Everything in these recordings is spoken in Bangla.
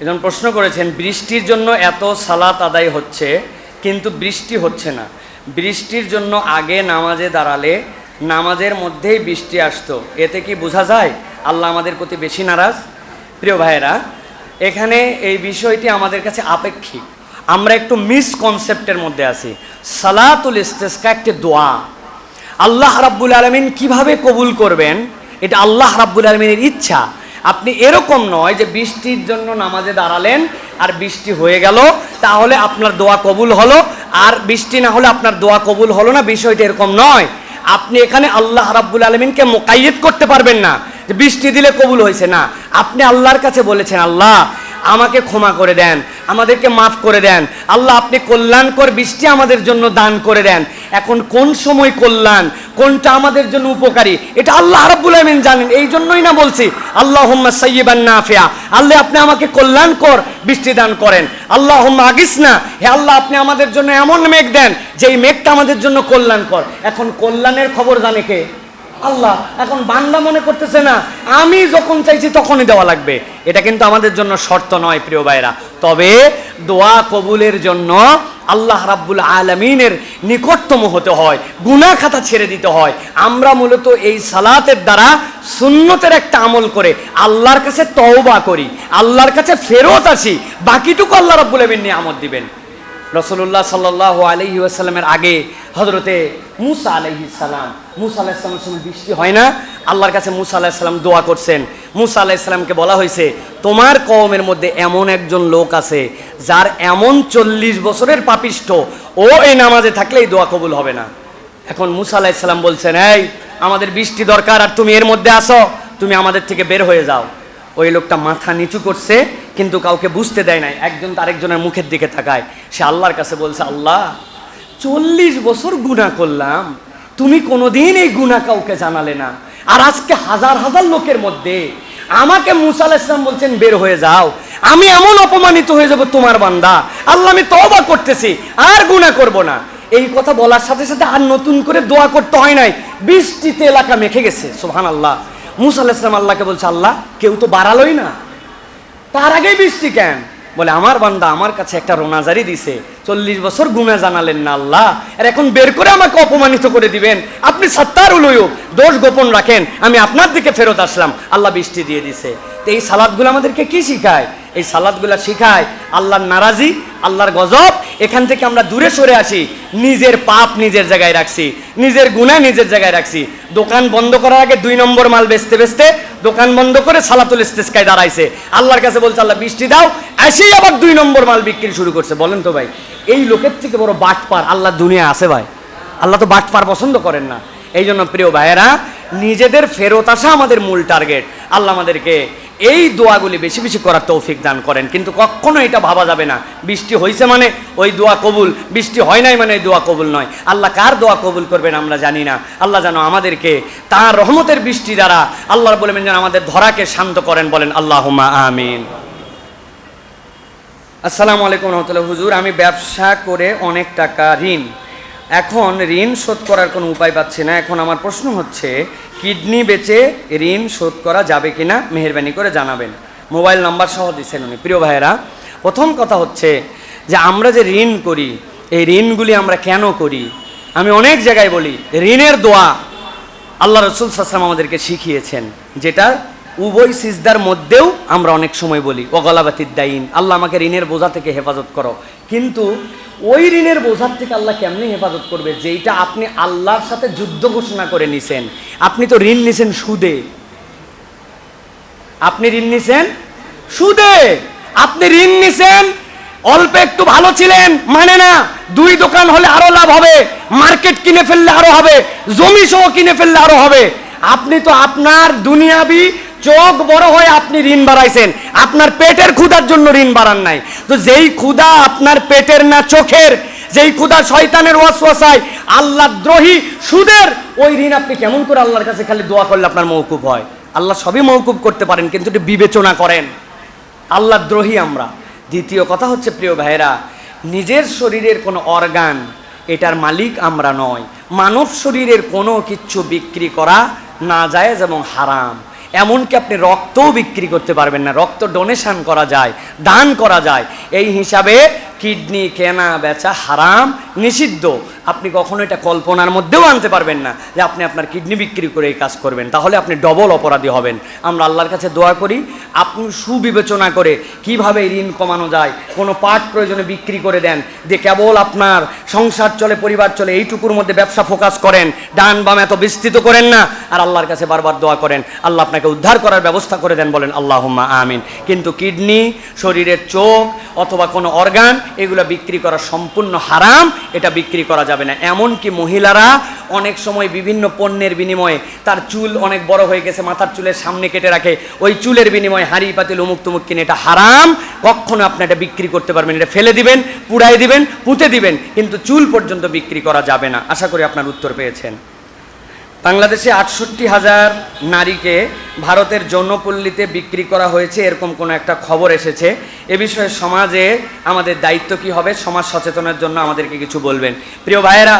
একজন প্রশ্ন করেছেন, বৃষ্টির জন্য এত সালাত আদায় হচ্ছে, কিন্তু বৃষ্টি হচ্ছে না। বৃষ্টির জন্য আগে নামাজে দাঁড়ালে নামাজের মধ্যেই বৃষ্টি আসতো। এতে কি বোঝা যায়? আল্লাহ আমাদের প্রতি বেশি নারাজ? প্রিয় ভাইয়েরা, এখানে এই বিষয়টি আমাদের কাছে আপেক্ষিক। আমরা একটু মিসকনসেপ্টের মধ্যে আছি। সালাতুল ইস্তেস্কা একটি দোয়া। আল্লাহ রাব্বুল আলমিন কীভাবে কবুল করবেন? এটা আল্লাহ রাব্বুল আলমিনের ইচ্ছা। আপনি এরকম নয় যে বৃষ্টির জন্য নামাজে দাঁড়ালেন আর বৃষ্টি হয়ে গেল, তাহলে আপনার দোয়া কবুল হলো। আর বৃষ্টি না হলে আপনার দোয়া কবুল হলো না, বিষয়টা এরকম নয়। আপনি এখানে আল্লাহ রাব্বুল আলমিনকে মোকাইয়েত করতে পারবেন না, যে বৃষ্টি দিলে কবুল হয়েছে না। আপনি আল্লাহর কাছে বলেছেন, আল্লাহ আমাকে ক্ষমা করে দেন, আমাদেরকে মাফ করে দেন। আল্লাহ, আপনি কল্যাণকর বৃষ্টি আমাদের জন্য দান করে দেন। এখন কোন সময় কল্যাণ? কোনটা আমাদের জন্য উপকারী? এটা আল্লাহ রাব্বুল আমিন জানেন এই জন্যই না বলছি আল্লাহ হুম্মা সাইয়িবান নাফিয়া। আল্লাহ, আপনি আমাকে কল্যাণকর বৃষ্টি দান করেন। আল্লাহ হুম্মা আগিস না হে আল্লাহ, আপনি আমাদের জন্য এমন মেঘ দেন, যেই মেঘটা আমাদের জন্য কল্যাণকর। এখন কল্যাণের খবর জানে কে? আল্লাহ, এখন বান্দা মনে করতেছে না, আমি যখন চাইছি তখনই দেওয়া লাগবে। এটা কিন্তু আমাদের জন্য শর্ত নয়, প্রিয় ভাইরা তবে দোয়া কবুলের জন্য আল্লাহ রাব্বুল আলমিনের নিকটতম হতে হয় গুনা খাতা ছেড়ে দিতে হয়। আমরা মূলত এই সালাতের দ্বারা সুন্নতের একটা আমল করে আল্লাহর কাছে তওবা করি, আল্লাহর কাছে ফেরত আসি, বাকিটুকু আল্লাহ রাব্বুল আলমিন নিয়ামত দিবেন। রসুল্লাহ সাল্লাহ আলহি আসাল্লামের আগে হজরতে মুসা আলহি সালাম। মুসা আলাহিসাল্লামের সময় বৃষ্টি হয় না? আল্লাহর কাছে মুসা আলাহিসাল্লাম দোয়া করছেন। মুসা আলাহিসাল্লামকে বলা হয়েছে, তোমার কওমের মধ্যে এমন একজন লোক আছে যার এমন চল্লিশ বছরের পাপিষ্ঠ। ও এই নামাজে থাকলে এই দোয়া কবুল হবে না। এখন মুসা আলাহিসাল্লাম বলছেন, এই, আমাদের বৃষ্টি দরকার আর তুমি এর মধ্যে আসো তুমি আমাদের থেকে বের হয়ে যাও। ওই লোকটা মাথা নিচু করছে, কিন্তু কাউকে বুঝতে দেয় নাই। একজন আরেকজনের মুখের দিকে তাকায়। সে আল্লাহর কাছে বলছে, আল্লাহ, চল্লিশ বছর গুণা করলাম। তুমি কোনোদিন এই গুণা কাউকে জানালে না। আর আজকে হাজার হাজার লোকের মধ্যে আমাকে মুসা ইসলাম বলছেন, বের হয়ে যাও। আমি এমন অপমানিত হয়ে যাব তোমার বান্দা। আল্লাহ, আমি তওবা করতেছি, আর গুণা করব না। এই কথা বলার সাথে সাথে আর নতুন করে দোয়া করতে হয় নাই। বৃষ্টিতে এলাকা মেখে গেছে সোহান আল্লাহ মুসা আলাহিসাম আল্লাহকে বলছে, আল্লাহ, কেউ তো বাড়ালোই না। তার আগেই বৃষ্টি কেন বলে, আমার বান্দা আমার কাছে একটা রোনাজারি দিছে। চল্লিশ বছর গুণা জানালেন না আল্লাহ। আর এখন বের করে আমাকে অপমানিত করে দিবেন। আপনি সত্তার উলুয়ুক দোষ গোপন রাখেন। আমি আপনার দিকে ফেরত আসলাম। আল্লাহ বৃষ্টি দিয়ে দিছে। তো এই সালাদগুলো আমাদেরকে কি শিখায়? এই সালাদগুলো শিখায় আল্লাহর নারাজি, আল্লাহর গজব। এখান থেকে আমরা দূরে সরে আসি, নিজের পাপ নিজের জায়গায় রাখছি, নিজের গুণা নিজের জায়গায় রাখছি। দোকান বন্ধ করার আগে দুই নম্বর মাল বেচতে বেচতে দোকান বন্ধ করে সালাতুল ইস্তেস্কায় দাঁড়াইছে। আল্লাহর কাছে বলছে, আল্লাহ, বৃষ্টি দাও। এসেই আবার দুই নম্বর মাল বিক্রি শুরু করছে। বলেন তো ভাই, এই লোকের থেকে বড় বাটপার আল্লাহ দুনিয়া আছে ভাই? আল্লাহ তো বাটপার পছন্দ করেন না। এই জন্য প্রিয় ভাইয়েরা নিজেদের ফেরত আসা আমাদের মূল টার্গেট আল্লাহ আমাদেরকে এই দোয়াগুলি বেশি বেশি করার তৌফিক দান করেন। কিন্তু কখনো এটা ভাবা যাবে না। বৃষ্টি হয়েছে মানে ওই দোয়া কবুল। বৃষ্টি হয় নাই মানে দোয়া কবুল নয়। আল্লাহ কার দোয়া কবুল করবেন আমরা জানি না। আল্লাহ যেন আমাদেরকে তার রহমতের বৃষ্টি দ্বারা আল্লাহর বলবেন যেন আমাদের ধরাকে শান্ত করেন বলেন আল্লাহ আমিন। আসসালামু আলাইকুম রহমতুল্লাহ। হুজুর, আমি ব্যবসা করে অনেক টাকা ঋণ এখন ঋণ শোধ করার কোনো উপায় পাচ্ছি না। এখন আমার প্রশ্ন হচ্ছে, কিডনি বেচে ঋণ শোধ করা যাবে কিনা মেহরবানি করে জানাবেন। মোবাইল নাম্বার সহ দিচ্ছেন উনি। প্রিয় ভাইয়েরা, প্রথম কথা হচ্ছে যে আমরা যে ঋণ করি, এই ঋণগুলি আমরা কেন করি? আমি অনেক জায়গায় বলি, ঋণের দোয়া আল্লাহ রসুল সাসলাম আমাদেরকে শিখিয়েছেন, যেটা উভয় সিজদার মধ্যেও আমরা অনেক সময় বলি। ওগলাবাতির দাইন আল্লাহ আমাকে ঋণের বোঝা থেকে হেফাজত করো। কিন্তু ওই ঋণের বোঝার থেকে আল্লাহ কেমনি হেফাজত করবে? যেইটা আপনি আল্লাহর সাথে যুদ্ধ ঘোষণা করে নিছেন। আপনি তো ঋণ নিছেন সুদে। আপনি ঋণ নিছেন সুদে। আপনি ঋণ নিছেন, অল্প একটু ভালো ছিলেন মানে না, দুই দোকান হলে আরও লাভ হবে, মার্কেট কিনে ফেললে আরও হবে জমি সহ কিনে ফেললে আরও হবে। আপনি তো আপনার দুনিয়াবি চোখ বড় হয়ে আপনি ঋণ বাড়াইছেন। আপনার পেটের ক্ষুধার জন্য ঋণ বাড়ান নাই। তো যেই ক্ষুধা আপনার পেটের না চোখের, যেই ক্ষুধা শয়তানের ওয়াসওয়াসায় আল্লাহ দ্রোহী সুদের, ওই ঋণ আপনি কেমন করে আল্লাহর কাছে খালি দোয়া করলে আপনার মৌকুব হয়? আল্লাহ সবই মৌকুব করতে পারেন, কিন্তু একটু বিবেচনা করেন। আল্লাহ দ্রোহী আমরা। দ্বিতীয় কথা হচ্ছে, প্রিয় ভাইরা নিজের শরীরের কোনো অর্গান, এটার মালিক আমরা নয়। মানব শরীরের কোনো কিচ্ছু বিক্রি করা না যায় এবং হারাম। এমনকি আপনি রক্তও বিক্রি করতে পারবেন না। রক্ত ডোনেশন করা যায়, দান করা যায়। এই হিসাবে কিডনি, কেনা, বেচা হারাম, নিষিদ্ধ। আপনি কখনো এটা কল্পনার মধ্যেও আনতে পারবেন না যে আপনি আপনার কিডনি বিক্রি করে এই কাজ করবেন। তাহলে আপনি ডবল অপরাধী হবেন। আমরা আল্লাহর কাছে দোয়া করি, আপনি সুবিবেচনা করে কীভাবে ঋণ কমানো যায়, কোনো পার্ট প্রয়োজনে বিক্রি করে দেন, যে কেবল আপনার সংসার চলে, পরিবার চলে, এইটুকুর মধ্যে ব্যবসা ফোকাস করেন, ডান বাম এত বিস্তৃত করেন না, আর আল্লাহর কাছে বারবার দোয়া করেন, আল্লাহ আপনাকে উদ্ধার করার ব্যবস্থা করে দেন বলেন, আল্লাহুম্মা আমিন। কিন্তু কিডনি, শরীরের চোখ অথবা কোনো অর্গান এগুলো বিক্রি করা সম্পূর্ণ হারাম, এটা বিক্রি করা যাবে না। এমনকি মহিলারা অনেক সময় বিভিন্ন পণ্যের বিনিময়ে তার চুল অনেক বড় হয়ে গেছে, মাথার চুলের সামনে কেটে রাখে। ওই চুলের বিনিময়ে হাঁড়ি, পাতিল উমুক তুমুক কিনে এটা হারাম। কখনো আপনি এটা বিক্রি করতে পারবেন, এটা ফেলে দিবেন পুড়াই দিবেন, পুঁতে দিবেন, কিন্তু চুল পর্যন্ত বিক্রি করা যাবে না। আশা করি আপনার উত্তর পেয়েছেন। বাংলাদেশে আটষট্টি হাজার নারীকে ভারতের যৌনপল্লীতে বিক্রি করা হয়েছে, এরকম কোনো একটা খবর এসেছে। এ বিষয়ে সমাজে আমাদের দায়িত্ব কি হবে, সমাজ সচেতনের জন্য আমাদেরকে কিছু বলবেন। প্রিয় ভাইয়েরা,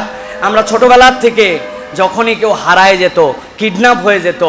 আমরা ছোটবেলার থেকে যখনই কেউ হারায় যেত, কিডন্যাপ হয়ে যেত,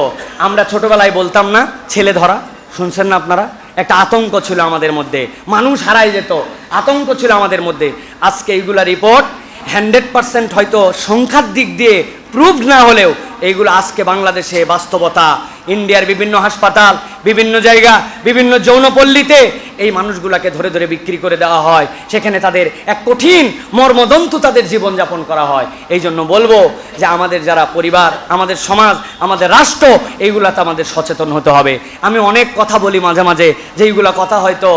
আমরা ছোটবেলায় বলতাম না, ছেলে ধরা শুনছেন না আপনারা? একটা আতঙ্ক ছিল আমাদের মধ্যে। মানুষ হারায় যেত, আতঙ্ক ছিল আমাদের মধ্যে। আজকে এইগুলা রিপোর্ট হান্ড্রেড পার্সেন্ট হয়তো সংখ্যার দিক দিয়ে প্রুভ না হলেও, এইগুলো আজকে বাংলাদেশে বাস্তবতা। ইন্ডিয়ার বিভিন্ন হাসপাতাল, বিভিন্ন জায়গা, বিভিন্ন যৌনপল্লীতে এই মানুষগুলাকে ধরে ধরে বিক্রি করে দেওয়া হয়। সেখানে তাদের এক কঠিন মর্মদন্তু তাদের জীবনযাপন করা হয়। এই জন্য বলব যে আমাদের যারা পরিবার, আমাদের সমাজ, আমাদের রাষ্ট্র, এইগুলাতে আমাদের সচেতন হতে হবে। আমি অনেক কথা বলি মাঝে মাঝে যে এইগুলা কথা হয়তো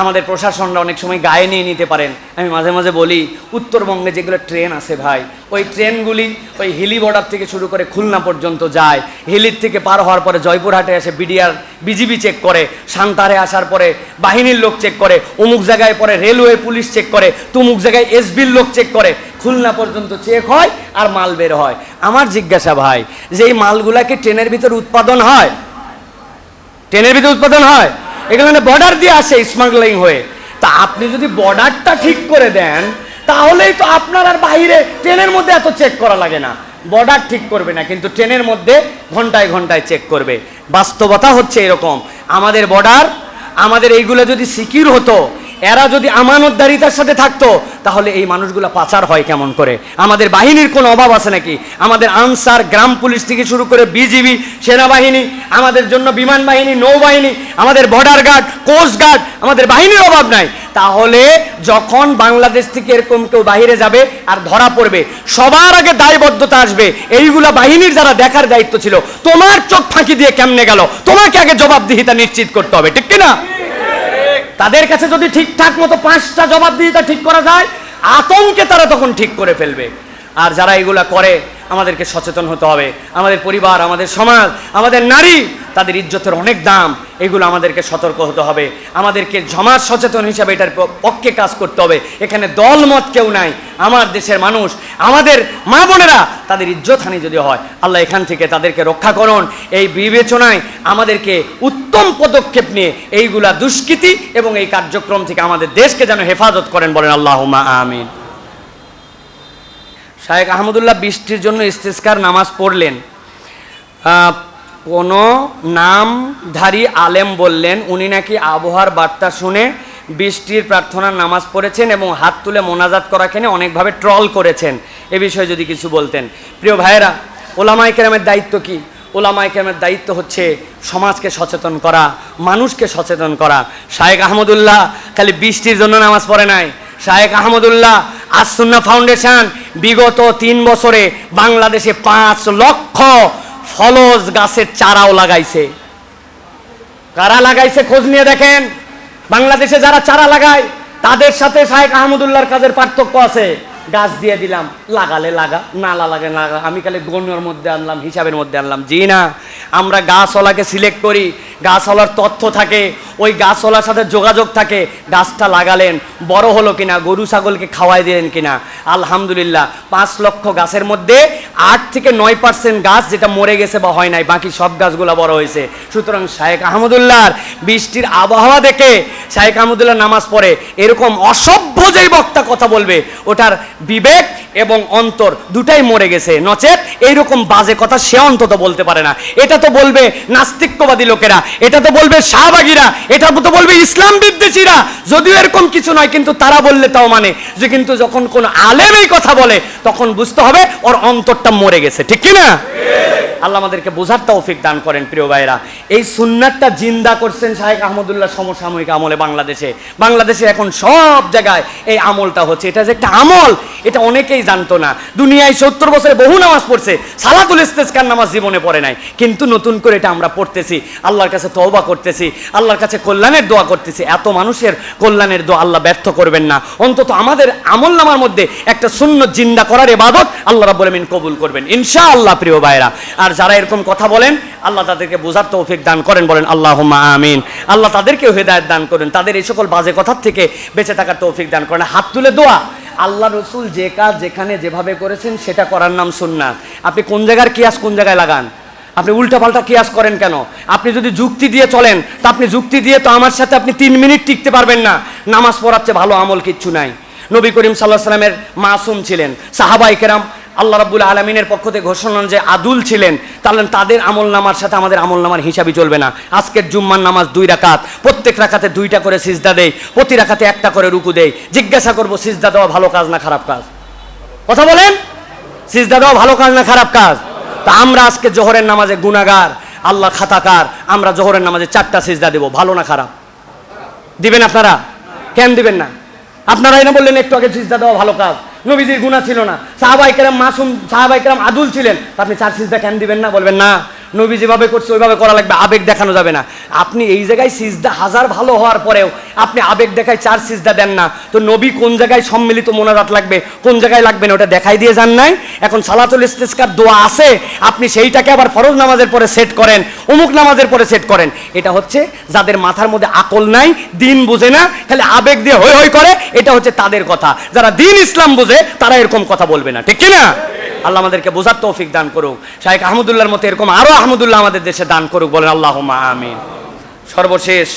আমাদের প্রশাসনরা অনেক সময় গায়ে নিয়ে নিতে পারেন। আমি মাঝে মাঝে বলি, উত্তরবঙ্গে যেগুলো ট্রেন আছে ভাই, ওই ট্রেনগুলি ওই হিলি বর্ডার থেকে শুরু করে খুলনা পর্যন্ত যায়। হিলির থেকে পার হওয়ার পরে জয়পুরহাটে এসে বিডিআর, বিজিবি চেক করে, সান্তারে আসার পরে বাহিনীর লোক চেক করে, অমুক জায়গায় পরে রেলওয়ে পুলিশ চেক করে, তুমুক জায়গায় এসবির লোক চেক করে। খুলনা পর্যন্ত চেক হয় আর মাল বের হয়। আমার জিজ্ঞাসা ভাই, যে এই মালগুলাকে ট্রেনের ভিতর উৎপাদন হয়? ট্রেনের ভিতর উৎপাদন হয়? এখানে বর্ডার দিয়ে আসে স্মাগলিং হয়ে। তা আপনি যদি বর্ডারটা ঠিক করে দেন, তাহলেই তো আপনার আর বাহিরে ট্রেনের মধ্যে এত চেক করা লাগে না। বর্ডার ঠিক করবে না, কিন্তু ট্রেনের মধ্যে ঘন্টায় ঘন্টায় চেক করবে। বাস্তবতা হচ্ছে এরকম। আমাদের বর্ডার আমাদের এইগুলো যদি সিকিউর হতো এরা যদি আমানতদারিতার সাথে থাকতো, তাহলে এই মানুষগুলো পাচার হয় কেমন করে? আমাদের বাহিনীর কোনো অভাব আছে নাকি? আমাদের আনসার গ্রাম পুলিশ থেকে শুরু করে বিজিবি, সেনাবাহিনী, আমাদের জন্য বিমান বাহিনী, নৌবাহিনী, আমাদের বর্ডার গার্ড কোস্ট গার্ড আমাদের বাহিনীর অভাব নাই। তাহলে যখন বাংলাদেশ থেকে এরকম কেউ বাহিরে যাবে আর ধরা পড়বে, সবার আগে দায়বদ্ধতা আসবে। এইগুলা বাহিনীর যারা দেখার দায়িত্ব ছিল, তোমার চোখ ফাঁকি দিয়ে কেমনে গেল? তোমাকে আগে জবাবদিহিতা নিশ্চিত করতে হবে, ঠিক কিনা? তাদের কাছে যদি ঠিকঠাক মতো পাঁচটা জবাব দিয়ে তা ঠিক করা যায়, আতঙ্কে তারা তখন ঠিক করে ফেলবে। আর যারা এগুলা করে, আমাদেরকে সচেতন হতে হবে। আমাদের পরিবার, আমাদের সমাজ, আমাদের নারী তাদের ইজ্জতের অনেক দাম, এগুলো আমাদেরকে সতর্ক হতে হবে। আমাদেরকে সমাজ সচেতন হিসাবে এটার পক্ষে কাজ করতে হবে। এখানে দলমত কেউ নাই, আমার দেশের মানুষ, আমাদের মা বোনেরা তাদের ইজ্জত হানি যদি হয়, আল্লাহ এখান থেকে তাদেরকে রক্ষা করুন। এই বিবেচনায় আমাদেরকে উত্তম পদক্ষেপ নিয়ে এইগুলা দুষ্কৃতি এবং এই কার্যক্রম থেকে আমাদের দেশকে যেন হেফাজত করেন বলেন আল্লাহ আমিন। শায়েক আহমদুল্লাহ বৃষ্টির জন্য ইস্তেস্কার নামাজ পড়লেন। কোনো নামধারী আলেম বললেন, উনি নাকি আবহাওয়ার বার্তা শুনে বৃষ্টির প্রার্থনার নামাজ পড়েছেন এবং হাত তুলে মোনাজাত করাখানে অনেকভাবে ট্রল করেছেন। এ বিষয়ে যদি কিছু বলতেন। প্রিয় ভাইয়েরা ওলামাই কেরামের দায়িত্ব কি? ওলামাই কেরামের দায়িত্ব হচ্ছে সমাজকে সচেতন করা, মানুষকে সচেতন করা। শায়েক আহমদুল্লাহ খালি বৃষ্টির জন্য নামাজ পড়ে নাই। শায়েক আহমদুল্লাহ আসুন্না ফাউন্ডেশন বিগত তিন বছরে বাংলাদেশে পাঁচ লক্ষ ফলজ গাছের চারাও লাগাইছে। কারা লাগাইছে খোঁজ নিয়ে দেখেন? বাংলাদেশে যারা চারা লাগায়, তাদের সাথে শাহেক আহমদুল্লাহর কাজের পার্থক্য আছে। গাছ দিয়ে দিলাম, লাগালে লাগা নালা লাগে লাগা। আমি খালি গণ্যর মধ্যে আনলাম, হিসাবের মধ্যে আনলাম। জি না, আমরা গাছওয়ালাকে সিলেক্ট করি, গাছওয়ালার তথ্য থাকে ওই গাছওয়ালার সাথে যোগাযোগ থাকে, গাছটা লাগালেন, বড় হলো কিনা, গরু, ছাগলকে খাওয়াই দিলেন কিনা। আলহামদুলিল্লাহ, পাঁচ লক্ষ গাছের মধ্যে আট থেকে নয় পার্সেন্ট গাছ যেটা মরে গেছে বা হয় নাই, বাকি সব গাছগুলো বড় হয়েছে। সুতরাং শায়েক আহমদুল্লাহর বৃষ্টির আবহাওয়া দেখে শায়েক আহমদুল্লাহ নামাজ পড়ে, এরকম অসভ্য যেই বক্তা কথা বলবে, ওটার বিবেক এবং অন্তর দুটাই মরে গেছে। নচেত এইরকম বাজে কথা সে অন্তত বলতে পারে না। এটা তো বলবে নাস্তিক্যবাদী লোকেরা, এটা তো বলবে শাহবাগীরা এটা তো বলবে ইসলাম বিদ্বেষীরা। যদিও এরকম কিছু নয়, কিন্তু তারা বললে তাও মানে যে কিন্তু যখন কোন আলেম এই কথা বলে, তখন বুঝতে হবে ওর অন্তরটা মরে গেছে। ঠিক কিনা? না আল্লাহ আমাদেরকে বোঝার তৌফিক দান করেন, প্রিয় ভাইরা এই সুন্নাতটা জিন্দা করছেন শাহেক আহমদুল্লাহ সমসাময়িক আমলে বাংলাদেশে। বাংলাদেশে এখন সব জায়গায় এই আমলটা হচ্ছে। এটা যে একটা আমল, এটা অনেকেই জানতো না। দুনিয়ায় সত্তর বছরে বহু নামাজ পড়ছে, সালাতুল ইস্তেসকার নামাজ জীবনে পড়ে নাই। কিন্তু নতুন করে এটা আমরা পড়তেছি, আল্লাহর কাছে তওবা করতেছি, আল্লাহর কাছে কল্যাণের দোয়া করতেছি। এত মানুষের কল্যাণের দোয়া আল্লাহ ব্যর্থ করবেন না। অন্তত আমাদের আমল নামার মধ্যে একটা শূন্য জিন্দা করার এবাদত আল্লাহ রাব্বুল আমিন কবুল করবেন। ইনশাআল্লাহ, প্রিয় ভাইরা আর যারা এরকম কথা বলেন, আল্লাহ তাদেরকে বোঝার তৌফিক দান করেন, বলেন আল্লাহ আমিন। আল্লাহ তাদেরকেও হেদায়ত দান করেন, তাদের এই সকল বাজে কথার থেকে বেঁচে থাকার তৌফিক দান করেন। হাত তুলে দোয়া, আল্লাহ রসুল যে কাজ যেখানে যেভাবে করেছেন সেটা করার নাম সুন্নাত। আপনি কোন জায়গার কিয়াস কোন জায়গায় লাগান? আপনি উল্টাপাল্টা কিয়াস করেন কেন? আপনি যদি যুক্তি দিয়ে চলেন, তা আপনি যুক্তি দিয়ে তো আমার সাথে আপনি তিন মিনিট টিকতে পারবেন না। নামাজ পড়াচ্ছে ভালো আমল কিচ্ছু নাই। নবী করিম সাল্লাহ সাল্লামের মাসুম ছিলেন। সাহাবাই কেরাম আল্লাহ রাব্বুল আলমিনের পক্ষ থেকে ঘোষণা যে আদুল ছিলেন, তাহলে তাদের আমল নামার সাথে আমাদের আমল নামার হিসাবই চলবে না। আজকের জুম্মার নামাজ দুই রাকাত, প্রত্যেক রাখাতে দুইটা করে সিজদা দেয় প্রতি রাখাতে একটা করে রুকু দেয় জিজ্ঞাসা করব, সিজদা দেওয়া ভালো কাজ না খারাপ কাজ? কথা বলেন? সিজদা দেওয়া ভালো কাজ না খারাপ কাজ? তা আমরা আজকে জোহরের নামাজে গুনাগার আল্লাহ খাতাকার, আমরা জোহরের নামাজে চারটা সিজদা দেবো, ভালো না খারাপ? দিবেন আপনারা? কেন দিবেন না? আপনারাই না বললেন একটু আগে সিজদা দেওয়া ভালো কাজ। নবীজির গুণা ছিল না। সাহাবাই কেরাম মাসুম সাহাবাই কেরাম আদুল ছিলেন। আপনি চার সিজদা কেন দিবেন না? বলবেন না। নবী যেভাবে করছে, ওইভাবে করা লাগবে, আবেগ দেখানো যাবে না। আপনি এই জায়গায় সিজদা হাজার ভালো হওয়ার পরেও আপনি আবেগ দেখায় চার সিজদা দেন না। তো নবী কোন জায়গায় সম্মিলিত মোনাজাত লাগবে, কোন জায়গায় লাগবে না, ওটা দেখাই দিয়ে যান নাই? এখন সালাতুল ইস্তেস্কার দোয়া আছে, আপনি সেইটাকে আবার ফরজ নামাজের পরে সেট করেন, অমুক নামাজের পরে সেট করেন। এটা হচ্ছে যাদের মাথার মধ্যে আকল নাই, দিন বুঝে না, খালি আবেগ দিয়ে হই হই করে, এটা হচ্ছে তাদের কথা। যারা দিন ইসলাম বোঝে, তারা এরকম কথা বলবে না। ঠিক কি না আল্লাহ আমাদেরকে বোঝার তৌফিক দান করুক। শাহেখ আহমদুল্লাহর মতো এরকম আরও আহমদুল্লাহ আমাদের দেশে দান করুক বলেন আল্লাহ আমিন। সর্বশেষ,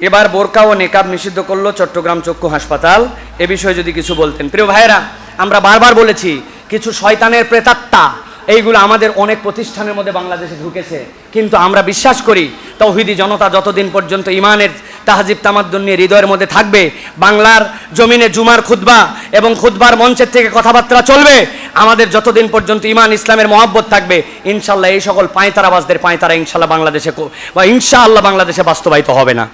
এবার বোরকা ও নেকাব নিষিদ্ধ করল চট্টগ্রাম চক্ষু হাসপাতাল। এ বিষয়ে যদি কিছু বলতেন। প্রিয় ভাইয়েরা, আমরা বারবার বলেছি, কিছু শয়তানের প্রেতাত্মা, এইগুলো আমাদের অনেক প্রতিষ্ঠানের মধ্যে বাংলাদেশে ঢুকেছে। কিন্তু আমরা বিশ্বাস করি, তৌহিদি জনতা যতদিন পর্যন্ত ইমানের তাহাজিব তামাদ্দুন নিয়ে হৃদয়ের মধ্যে থাকবে। বাংলার জমিনে জুমার খুতবা এবং খুতবার মঞ্চের থেকে কথাবার্তা চলবে। আমাদের যতদিন পর্যন্ত ইমান ইসলামের মহব্বত থাকবে, ইনশাল্লাহ এই সকল পাঁয়তারাবাজদের পাঁয়তারা ইনশাল্লাহ বাংলাদেশে বা ইনশাআল্লাহ বাংলাদেশে বাস্তবায়িত হবে না।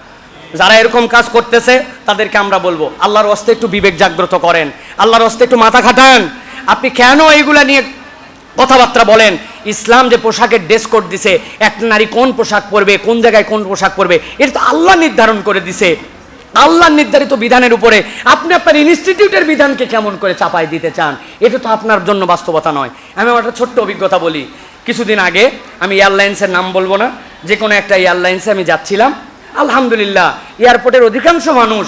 যারা এরকম কাজ করতেছে, তাদেরকে আমরা বলব, আল্লাহর হস্তে একটু বিবেক জাগ্রত করেন, আল্লাহর হস্তে একটু মাথা খাটান। আপনি কেন এইগুলা নিয়ে কথাবার্তা বলেন? ইসলাম যে পোশাকের ড্রেস কোড দিছে একটা নারী কোন পোশাক পরবে, কোন জায়গায় কোন পোশাক পরবে, এটা তো আল্লাহ নির্ধারণ করে দিছে। আল্লাহ নির্ধারিত বিধানের উপরে আপনি আপনার ইনস্টিটিউটের বিধানকে কেমন করে চাপাই দিতে চান, এটা তো আপনার জন্য বাস্তবতা নয়। আমি আমার একটা ছোট্ট অভিজ্ঞতা বলি। কিছুদিন আগে আমি এয়ারলাইন্সের নাম বলব না, যে কোনো একটা এয়ারলাইন্সে আমি যাচ্ছিলাম। আলহামদুলিল্লাহ, এয়ারপোর্টের অধিকাংশ মানুষ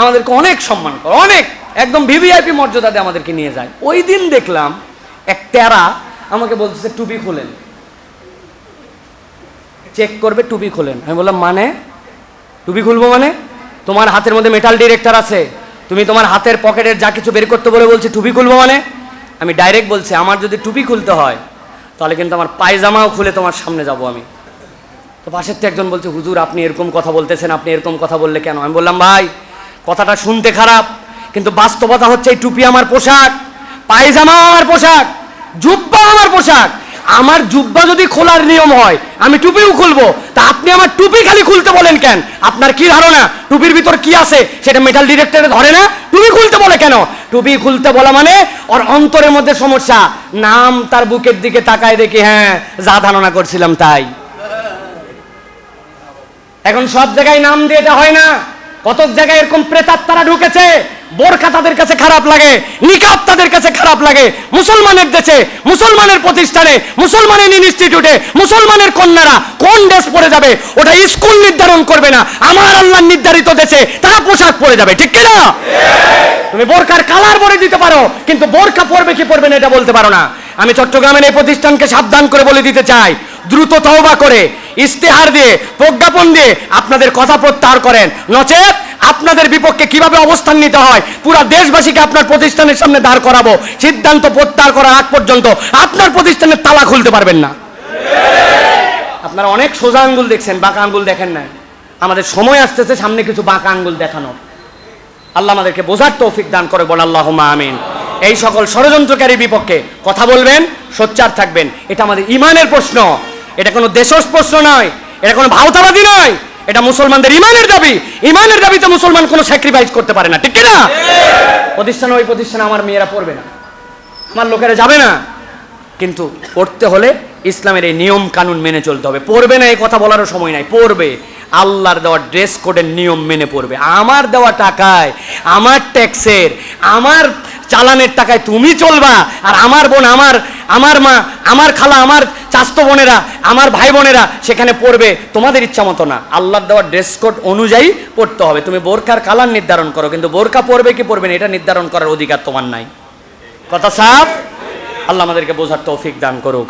আমাদেরকে অনেক সম্মান করে, অনেক। একদম ভিভিআইপি মর্যাদাতে আমাদেরকে নিয়ে যায়। ওই দিন দেখলাম এক তেরা আমাকে বলতেছে, টুপি খোলেন। চেক করবে, টুপি খোলেন। আমি বললাম মানে? টুপি খুলবো মানে? তোমার হাতের মধ্যে মেটাল ডিরেক্টর আছে। তুমি তোমার হাতের পকেটের যা কিছু বের করতে বলে বলছি, টুপি খুলবো মানে? আমি ডাইরেক্ট বলছি, আমার যদি টুপি খুলতে হয়, তাহলে কিন্তু আমার পায়জামাও খুলে তোমার সামনে যাব আমি। তো পাশের তো একজন বলছে, হুজুর, আপনি এরকম কথা বলতেছেন, আপনি এরকম কথা বললে কেন? আমি বললাম, ভাই, কথাটা শুনতে খারাপ, কিন্তু বাস্তবতা হচ্ছে এই টুপি আমার পোশাক পায়জামাও আমার পোশাক। জুব্বা আমার পোশাক। আমার জুব্বা যদি খোলার নিয়ম হয়, আমি টুপিও খুলবো। তা আপনি আমার টুপি খালি খুলতে বলেন কেন? আপনার কি ধারণা? টুপির ভিতর কি আছে? সেটা মেটাল ডিরেক্টরে ধরে না? টুপি খুলতে বলে কেন? টুপি খুলতে বলা মানে ওর অন্তরের মধ্যে সমস্যা। নাম তার বুকের দিকে তাকায় দেখি হ্যাঁ যা ধারণা করছিলাম তাই। এখন সব জায়গায় নাম দিয়ে এটা হয় না। কত জায়গায় এরকম প্রেতাত্মারা ঢুকেছে বোরখা তাদের কাছে খারাপ লাগে, নিকাব তাদের কাছে খারাপ লাগে। মুসলমানের দেশে, মুসলমানের প্রতিষ্ঠানে, মুসলমানের ইনস্টিটিউটে মুসলমানের কন্যারা কোন ড্রেস পরে যাবে? ওটা স্কুল নির্ধারণ করবে না। আমার আল্লাহ নির্ধারিত দেশে তারা পোশাক পরে যাবে, ঠিক কিনা? তুমি বোরকার কালার বলে দিতে পারো, কিন্তু বোরখা পরবে কি পরবে না এটা বলতে পারো না। আমি চট্টগ্রামের এই প্রতিষ্ঠানকে সাবধান করে বলে দিতে চাই, দ্রুত তওবা করে ইস্তেহার দিয়ে, প্রজ্ঞাপন দিয়ে আপনাদের কথা প্রত্যাহার করেন। নচেত আপনাদের বিপক্ষে কীভাবে অবস্থান নিতে হয়? পুরা দেশবাসীকে আপনার প্রতিষ্ঠানের সামনে দাঁড় করাবো। সিদ্ধান্ত প্রত্যাহার করার আগ পর্যন্ত আপনার প্রতিষ্ঠানের তালা খুলতে পারবেন না। আপনারা অনেক সোজা আঙ্গুল দেখছেন, বাঁকা আঙ্গুল দেখেন না আমাদের সময় আসতেছে, সামনে কিছু বাঁকা আঙ্গুল দেখানোর। আল্লাহ আমাদেরকে বোঝার তৌফিক দান করে বল আল্লাহ আমিন। এই সকল ষড়যন্ত্রকারীর বিপক্ষে কথা বলবেন, সোচ্চার থাকবেন। এটা আমাদের ইমানের প্রশ্ন। এটা কোনো দেশজ প্রশ্ন নয়, এটা কোনো ভাওতাবাদী নয়। এটা মুসলমানদের ইমানের দাবি। ইমানের দাবিতে মুসলমান কোনো স্যাক্রিফাইস করতে পারে না। ঠিক না প্রতিষ্ঠান ওই প্রতিষ্ঠানে আমার মেয়েরা পড়বে না। আমার লোকেরা যাবে না। কিন্তু পড়তে হলে ইসলামের এই নিয়ম কানুন মেনে চলতে হবে। পড়বে না, এই কথা বলারও সময় নাই। পড়বে। আল্লাহর দেওয়া ড্রেস কোডের নিয়ম মেনে পড়বে। আমার দেওয়া টাকায়, আমার ট্যাক্সের আমার চালানের টাকায় তুমি চলবা। আর আমার বোন, আমার আমার মা, আমার খালা, আমার চাস্তো বোনেরা, আমার ভাই বোনেরা সেখানে পড়বে, তোমাদের ইচ্ছা মতো না। আল্লাহর দেওয়া ড্রেস কোড অনুযায়ী পড়তে হবে। তুমি বোরখার কালার নির্ধারণ করো, কিন্তু বোরখা পড়বে কি পড়বে না, এটা নির্ধারণ করার অধিকার তোমার নাই। কথা সাফ? আল্লাহ আমাদেরকে বোঝার তৌফিক দান করুক।